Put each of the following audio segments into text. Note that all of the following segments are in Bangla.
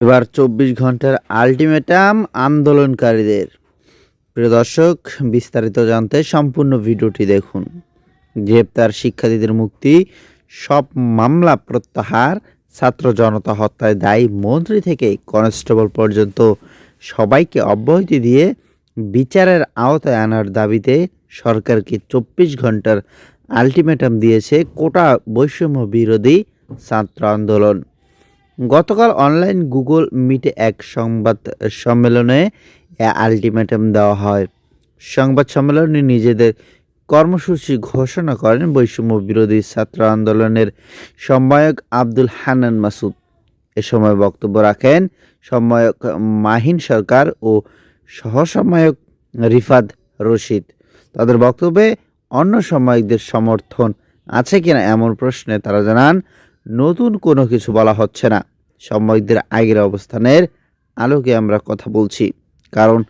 এবার চব্বিশ ঘণ্টার আলটিমেটাম আন্দোলনকারীদের। প্রিয় দর্শক, বিস্তারিত জানতে সম্পূর্ণ ভিডিওটি দেখুন। গ্রেপ্তার শিক্ষার্থীদের মুক্তি, সব মামলা প্রত্যাহার, ছাত্র জনতা হত্যায় দায়ী মন্ত্রী থেকে কনস্টেবল পর্যন্ত সবাইকে অব্যাহতি দিয়ে বিচারের আওতায় আনার দাবিতে সরকারকে চব্বিশ ঘণ্টার আলটিমেটাম দিয়েছে কোটা বৈষম্য বিরোধী ছাত্র আন্দোলন। গতকাল অনলাইন গুগল মিটে এক সংবাদ সম্মেলনে আলটিমেটাম দেওয়া হয়। সংবাদ সম্মেলনে নিজেদের কর্মসূচি ঘোষণা করেন বৈষম্য বিরোধী ছাত্র আন্দোলনের সম্পাদক আব্দুল হান্নান মাসুদ। এ সময় বক্তব্য রাখেন সম্পাদক মাহিন সরকার ও সহসম্পাদক রিফাত রশিদ। তাদের বক্তব্যে অন্য সম্পাদকদের সমর্থন আছে কিনা এমন প্রশ্নে তারা জানান নতুন কোনো কিছু বলা হচ্ছে না। সম্পাদকদের আগের অবস্থানের আলোকে আমরা কথা বলছি। কারণ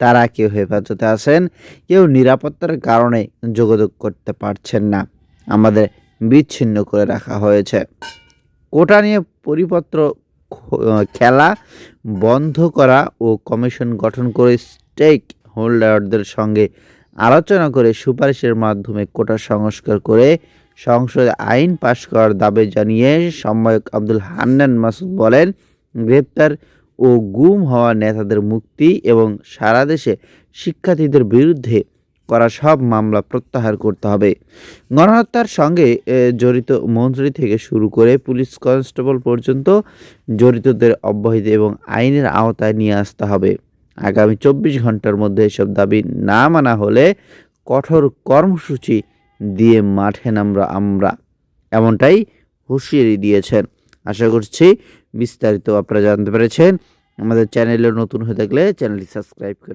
তারা কেউ হেফাজতে আছেন, কেউ নিরাপত্তার কারণে যোগাযোগ করতে পারছেন না। আমাদের বিচ্ছিন্ন করে রাখা হয়েছে। কোটা নিয়ে পরিপত্র খেলা বন্ধ করা ও কমিশন গঠন করে স্টেক হোল্ডারদের সঙ্গে আলোচনা করে সুপারিশের মাধ্যমে কোটা সংস্কার করে সংসদে আইন পাশ করার দাবি জানিয়ে সম্পাদক আব্দুল হান্নান মাসুদ বলেন, গ্রেপ্তার ও গুম হওয়া নেতাদের মুক্তি এবং সারা দেশে শিক্ষার্থীদের বিরুদ্ধে করা সব মামলা প্রত্যাহার করতে হবে। গণহত্যার সঙ্গে জড়িত মন্ত্রী থেকে শুরু করে পুলিশ কনস্টেবল পর্যন্ত জড়িতদের অব্যাহতি এবং আইনের আওতায় নিয়ে আসতে হবে। আগামী চব্বিশ ঘণ্টার মধ্যে এসব দাবি না মানা হলে কঠোর কর্মসূচি দিয়ে মাঠে নামরা আমরা। এমনটাই হুঁশিয়ারি দিয়েছেন। আশা করছি বিস্তারিত আপনারা জানতে পেরেছেন। আমাদের চ্যানেলে নতুন হয়ে থাকলে চ্যানেলটি সাবস্ক্রাইব করে